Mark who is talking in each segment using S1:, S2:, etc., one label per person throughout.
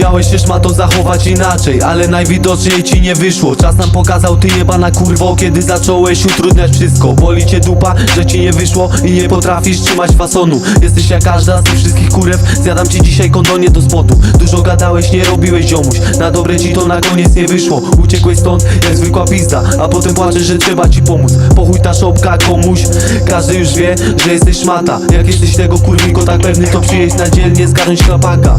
S1: Miałeś się szmato zachować inaczej Ale najwidoczniej ci nie wyszło. Czas nam pokazał ty jebana kurwo Kiedy zacząłeś utrudniać wszystko. Boli cię dupa, że ci nie wyszło I nie potrafisz trzymać fasonu. Jesteś jak każda z tych wszystkich kurew. Zjadam ci dzisiaj kondonie do spotu. Dużo gadałeś, nie robiłeś ziomuś. Na dobre ci to na koniec nie wyszło. Uciekłeś stąd jak zwykła pizda. A potem płaczesz, że trzeba ci pomóc. Pochuj ta szopka komuś. Każdy już wie, że jesteś szmata. Jak jesteś tego kurwiko tak pewny To przyjedź na dzielnie, zgarnąć klapaka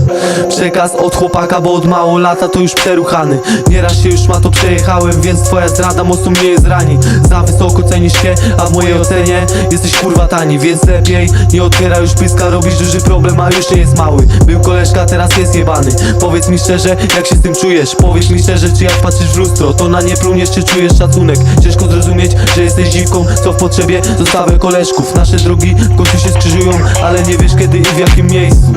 S1: Przekaz od chłopaka, bo od mało lata to już przeruchany. Nieraz się już ma to przejechałem Więc twoja zdrada mocno mnie zrani. Za wysoko cenisz się, a w mojej ocenie Jesteś kurwa tani, więc lepiej Nie otwiera już pyska, robisz duży problem A już nie jest mały. Był koleżka, teraz jest jebany. Powiedz mi szczerze, jak się z tym czujesz? Powiedz mi szczerze, czy jak patrzysz w lustro To na nie pluniesz, czy czujesz szacunek. Ciężko zrozumieć, że jesteś dziwką Co w potrzebie zostawę koleżków. Nasze drogi w końcu się skrzyżują Ale nie wiesz kiedy i w jakim miejscu.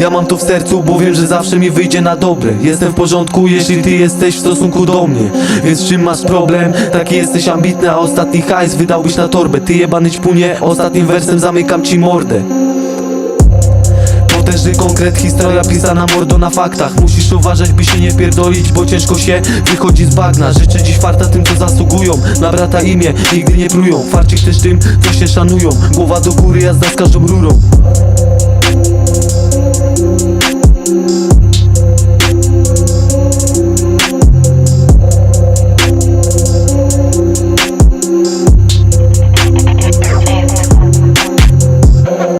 S1: Ja mam to w sercu, bo wiem, że zawsze mi wyjdzie na dobre. Jestem w porządku, jeśli ty jesteś w stosunku do mnie. Więc czym masz problem? Taki jesteś ambitny, a ostatni hajs wydałbyś na torbę. Ty jebany ćpunie, ostatnim wersem zamykam ci mordę. Potężny konkret, historia pisana mordo na faktach. Musisz uważać, by się nie pierdolić, bo ciężko się wychodzi z bagna. Życzę dziś farta tym, co zasługują Na brata imię, nigdy nie plują. Farcik też tym, co się szanują. Głowa do góry, jazda z każdą rurą